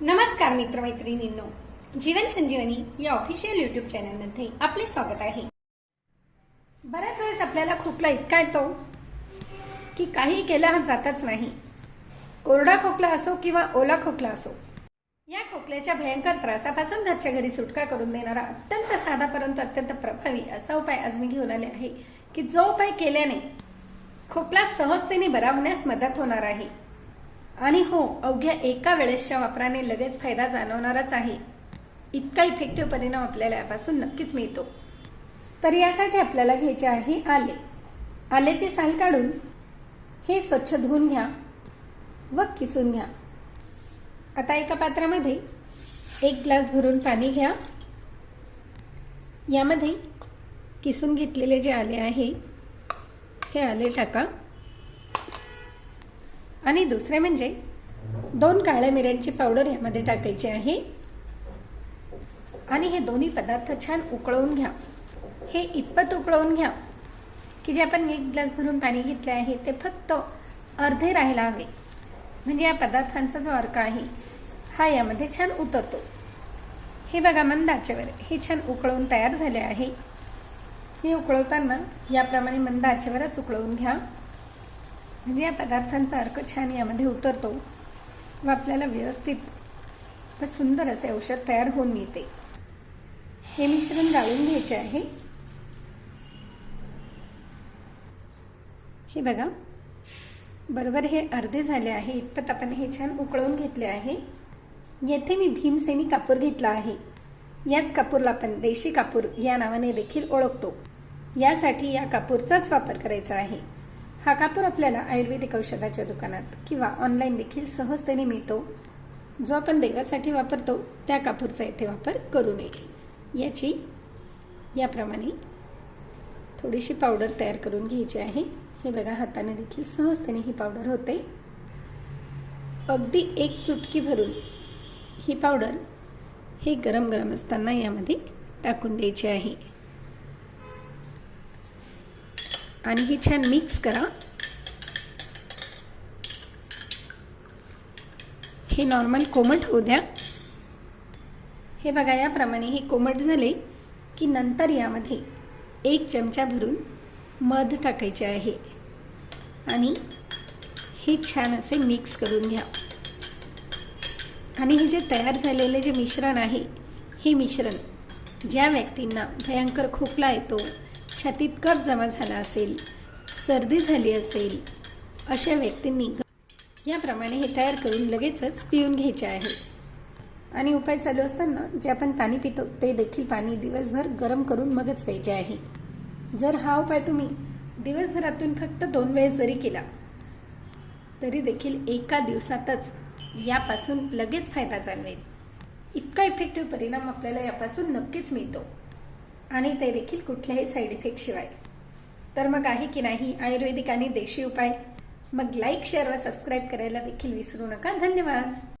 नमस्कार मित्रमैत्रिणींनो. जीवन संजीवनी या official YouTube चॅनलमध्ये आपले स्वागत आहे. बऱ्याच वेळेस आपल्याला खोकला इतका येतो की काही केला हा जातच नाही. कोरडा खोकला असो किंवा ओला खोकला असो या खोकल्याच्या भयंकर त्रासापासून घरच्या घरी सुटका करून देणारा अत्यंत साधा परंतु अत्यंत प्रभावी असा उपाय आज मी घेऊन आले आहे की जो उपाय केल्याने खोकला सहजतेने बरा होण्यास मदत होणार आहे. आणि हो अवघ्या एका वेळेसच्या वापराने लगेच फायदा जाणवणारच आहे. इतका इफेक्टिव्ह परिणाम आपल्याला यापासून नक्कीच मिळतो. तर यासाठी आपल्याला घ्यायचे आहे आले. आल्याची साल काढून हे स्वच्छ धुवून घ्या व किसून घ्या. आता एका पात्रामध्ये एक ग्लास भरून पाणी घ्या. यामध्ये किसून घेतलेले जे आले आहे हे आले टाका. आणि दुसरे म्हणजे दोन काळ्या मिऱ्यांची पावडर यामध्ये टाकायची आहे. आणि हे दोन्ही पदार्थ छान उकळवून घ्या. हे इतपत उकळवून घ्या की जे आपण एक ग्लास भरून पाणी घेतले आहे ते फक्त अर्धे राहायला हवे. म्हणजे या पदार्थांचा जो अर्क आहे हा यामध्ये छान उतरतो. हे बघा मंद आचेवर हे छान उकळवून तयार झाले आहे. हे उकळवताना याप्रमाणे मंद आचेवरच उकळवून घ्या. म्हणजे या पदार्थांचा अर्क छान यामध्ये उतरतो व आपल्याला व्यवस्थित व सुंदर असे औषध तयार होऊन मिळते. हे मिश्रण गाळून घ्यायचे आहे. हे बघा. बरोबर हे अर्धे झाले आहे. इतपत आपण हे छान उकळवून घेतले आहे. येथे मी भीमसेनी कापूर घेतला आहे. याच कापूरला आपण देशी कापूर या नावाने देखील ओळखतो. यासाठी या कापूरचाच वापर करायचा आहे. हा कापूर आपल्याला आयुर्वेदिक औषधाच्या दुकानात किंवा ऑनलाईन देखील सहजतेने मिळतो. जो आपण देवासाठी वापरतो त्या कापूरचा येथे वापर करू नये. याची याप्रमाणे थोडीशी पावडर तयार करून घ्यायची आहे. हे बघा हाताने देखील सहजतेने ही पावडर होते. अगदी एक चुटकी भरून ही पावडर हे गरम गरम असताना यामध्ये टाकून द्यायची आहे. आणि ही छान मिक्स करा. हे नॉर्मल कोमट होऊ द्या. हे बघा याप्रमाणे हे कोमट झाले की नंतर यामध्ये एक चमचा भरून मध टाकायचे आहे. आणि हे छान असे मिक्स करून घ्या. आणि हे जे तयार झालेले जे मिश्रण आहे हे मिश्रण ज्या व्यक्तींना भयंकर खोकला येतो छातीत कफ जमा झाला असेल सर्दी झाली असेल अशा व्यक्तींनी याप्रमाणे हे तयार करून लगेचच पिऊन घ्यायचे आहे. आणि उपाय चालू असताना जे आपण पाणी पितो ते देखील पाणी दिवसभर गरम करून मगच प्यायचे आहे. जर हा उपाय तुम्ही दिवसभरातून फक्त दोन वेळेस जरी केला तरी देखील एका दिवसातच यापासून लगेच फायदा जाणवेल. इतका इफेक्टिव्ह परिणाम आपल्याला यापासून नक्कीच मिळतो. आणि ते देखील कुठल्याही साईड इफेक्ट शिवाय. तर मग आहे की नाही आयुर्वेदिक आणि देशी उपाय? मग लाईक शेअर व सबस्क्राईब करायला देखील विसरू नका. धन्यवाद.